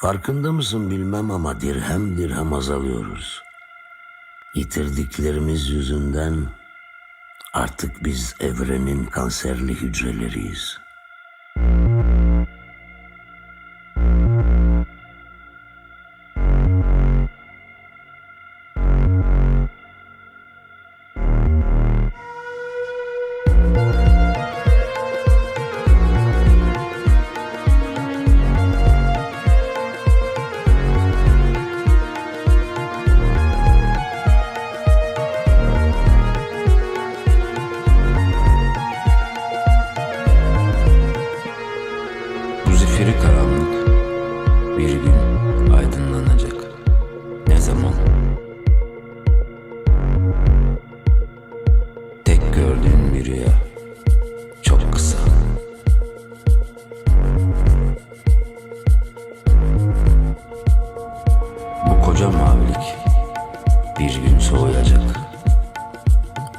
Farkında mısın bilmem ama dirhem dirhem azalıyoruz. Yitirdiklerimiz yüzünden artık biz evrenin kanserli hücreleriyiz. Bu zifiri karanlık bir gün aydınlanacak. Ne zaman? Tek gördüğün bir rüya çok kısa. Bu koca mavilik bir gün soğuyacak.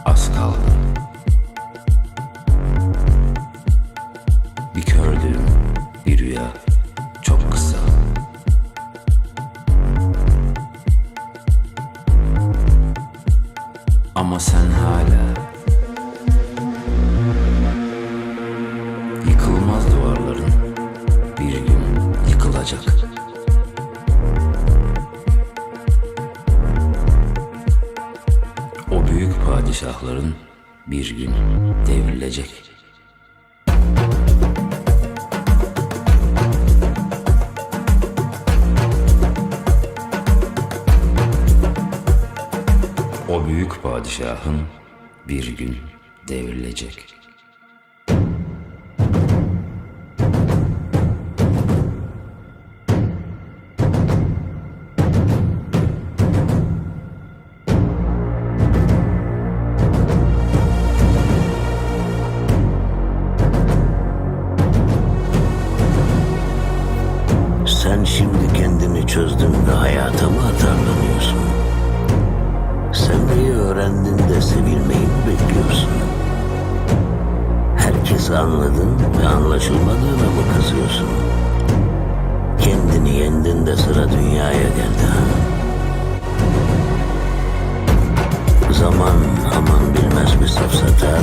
Az kaldı. Bir gördüğüm Sen hala yıkılmaz duvarların bir gün yıkılacak. O büyük padişahların bir gün devrilecek. O büyük padişahın bir gün devrilecek. Sen şimdi kendini çözdün de hayata mı atarlanıyorsun? nasıl anladın ve anlaşılmadığına mı kızıyorsun? Kendini yendin de sıra dünyaya geldi ha? Zaman aman bilmez bir safsata,